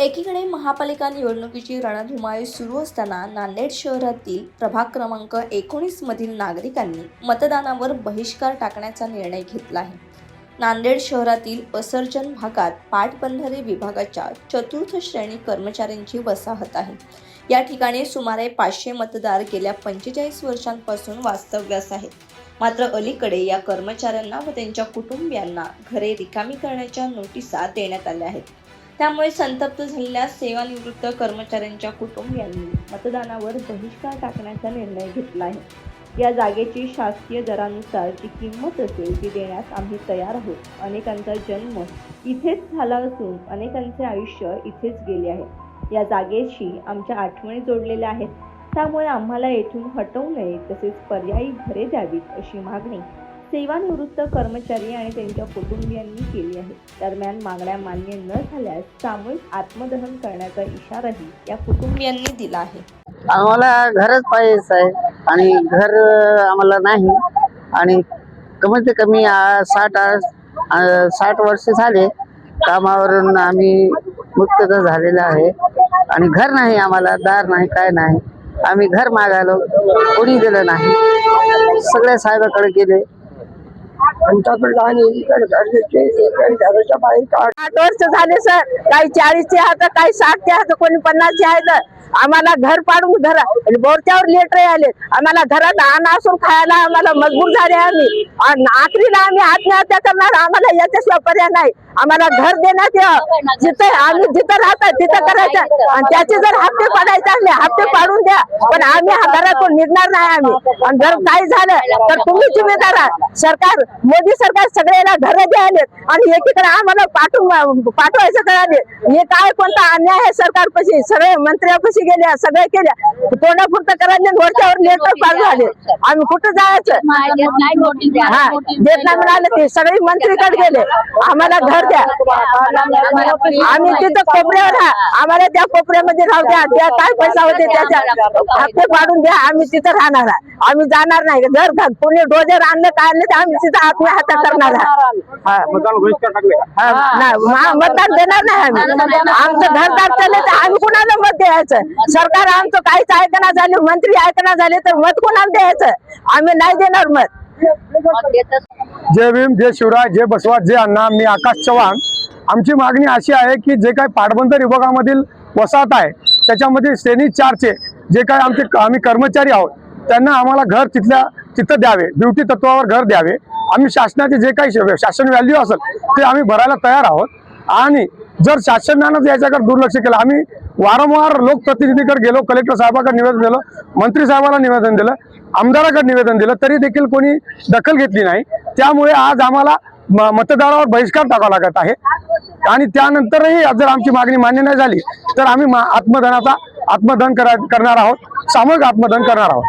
एकीकडे महापालिका निवडणुकीची रणधुमाळी सुरू असताना नांदेड शहरातील प्रभाग क्रमांक एकोणीस मधील नागरिकांनी मतदानावर बहिष्कार टाकण्याचा निर्णय घेतला आहे. नांदेड शहरातील असर्जन भागात पाटबंधारे विभागाच्या चतुर्थ श्रेणी कर्मचाऱ्यांची वसाहत आहे. या ठिकाणी सुमारे पाचशे मतदार गेल्या पंचेचाळीस वर्षांपासून वास्तव्यास आहेत. मात्र अलीकडे या कर्मचाऱ्यांना व त्यांच्या कुटुंबियांना घरे रिकामी करण्याच्या नोटिसा देण्यात आल्या आहेत. त्यामुळे संतप्त झालेल्या सेवानिवृत्त कर्मचाऱ्यांच्या कुटुंबियांनी मतदानावर बहिष्कार टाकण्याचा निर्णय घेतला आहे. या जागेची शासकीय दरानुसार जी किंमत असेल ती देण्यास आम्ही तयार आहोत. अनेकांचा जन्म इथेच झाला असून अनेकांचे आयुष्य इथेच गेले आहे. या जागेशी आमच्या आठवणी जोडलेल्या आहेत. त्यामुळे आम्हाला येथून हटवू नये तसेच पर्यायी घरे द्यावीत अशी मागणी सेवानिवृत्त कर्मचारी आणि त्यांच्या कुटुंबियांनी केली आहे. दरम्यान मागण्या मान्य न झाल्यास सामूहिक आत्मदहन करण्याचा इशाराही या कुटुंबियांनी दिला आहे. आम्हाला घरच पाहिजे आहे आणि घर आम्हाला नाही. आणि कमीत कमी साठ साठ वर्ष झाले कामावरून आम्ही मुक्त झालेलं आहे. आणि घर नाही आम्हाला दार नाही काय नाही. आम्ही घर मागायलो कोणी दिलं नाही. सगळ्या साहेबाकडे गेले. आमच्याकडे घराच्या बाहेर काढ. आठ वर्ष झाले सर. काही चाळीसचे आहेत काही साठचे आहेत कोणी पन्नासचे आहेत आम्हाला घर पाडून घर बोरच्यावर लेटर आले. आम्हाला घरात अन्न असून खायला आम्हाला मजबूर झाले आम्ही. आखरीला आम्ही आत्महत्या करणार. आम्हाला याच्याशिवाय पर्याय नाही. आम्हाला घर देण्यात यावं जिथे आम्ही जिथं राहतात तिथं करायचं आणि त्याचे जर हप्ते पाडायचे असले हप्ते पाडून द्या पण आम्ही हा घरातून निघणार नाही आम्ही आणि जर काही झालं तर तुम्ही जिम्मेदार आहात सरकार मोदी सरकार सगळ्याला घर द्यायले आणि एकीकडे आम्हाला पाठवून पाठवायचं कळाले हे काय कोणता अन्याय आहे सरकारपाशी सगळे मंत्र्यापाशी गेल्या सगळे केल्या तोंडापुरतं करायले वरच्यावर लेटर पास झाले आम्ही कुठं जायचं हा देत नाही म्हणाले ते सगळे मंत्रीकडे गेले आम्हाला घर द्या. आम्ही तिथं कोपऱ्यावर आम्हाला त्या कोपऱ्यामध्ये राहू द्या. त्या काय पैसा होते त्याच्या? हप्ते पाडून द्या. आम्ही तिथं राहणार आम्ही जाणार नाही. जर कोणी डोजर आणलं काय आणलं तर आम्ही तिथं आत्महत्या करणार हा. मतदान देणार नाही आम्ही. आमचं घरदार दाखल तर आम्ही कुणाला मत द्यायचं? सरकार आमचं काहीच ऐकणा झाले मंत्री ऐकणा झाले तर मत कुणाला द्यायचं? आम्ही नाही देणार मत. जय भीम जय शिवराय जय बसवा जय अण्णा मी आकाश चव्हाण. आमची मागणी अशी आहे की जे काही पाटबंदर विभागामधील वसाहत आहे त्याच्यामध्ये श्रेणी चारचे जे काही आमचे आम्ही कर्मचारी आहोत त्यांना आम्हाला घर तिथल्या तिथं द्यावे ड्युटी तत्वावर घर द्यावे. आम्ही शासनाचे जे काही शासन व्हॅल्यू असेल ते आम्ही भरायला तयार आहोत. आणि जर शासनानं याच्याकडे दुर्लक्ष केलं आम्ही वारंवार लोकप्रतिनिधीकडे गेलो कलेक्टर साहेबाकडे निवेदन दिलं मंत्री साहेबाला निवेदन दिलं आमदाराकडे निवेदन दिलं तरी देखील कोणी दखल घेतली नाही. त्यामुळे आज आम्हाला म- मतदारावर बहिष्कार टाकावा लागत आहे. आणि त्यानंतरही जर आमची मागणी मान्य नाही झाली तर आम्ही मा- आत्मदानाचा करणार आहोत. सामूहिक आत्मदान करणार आहोत.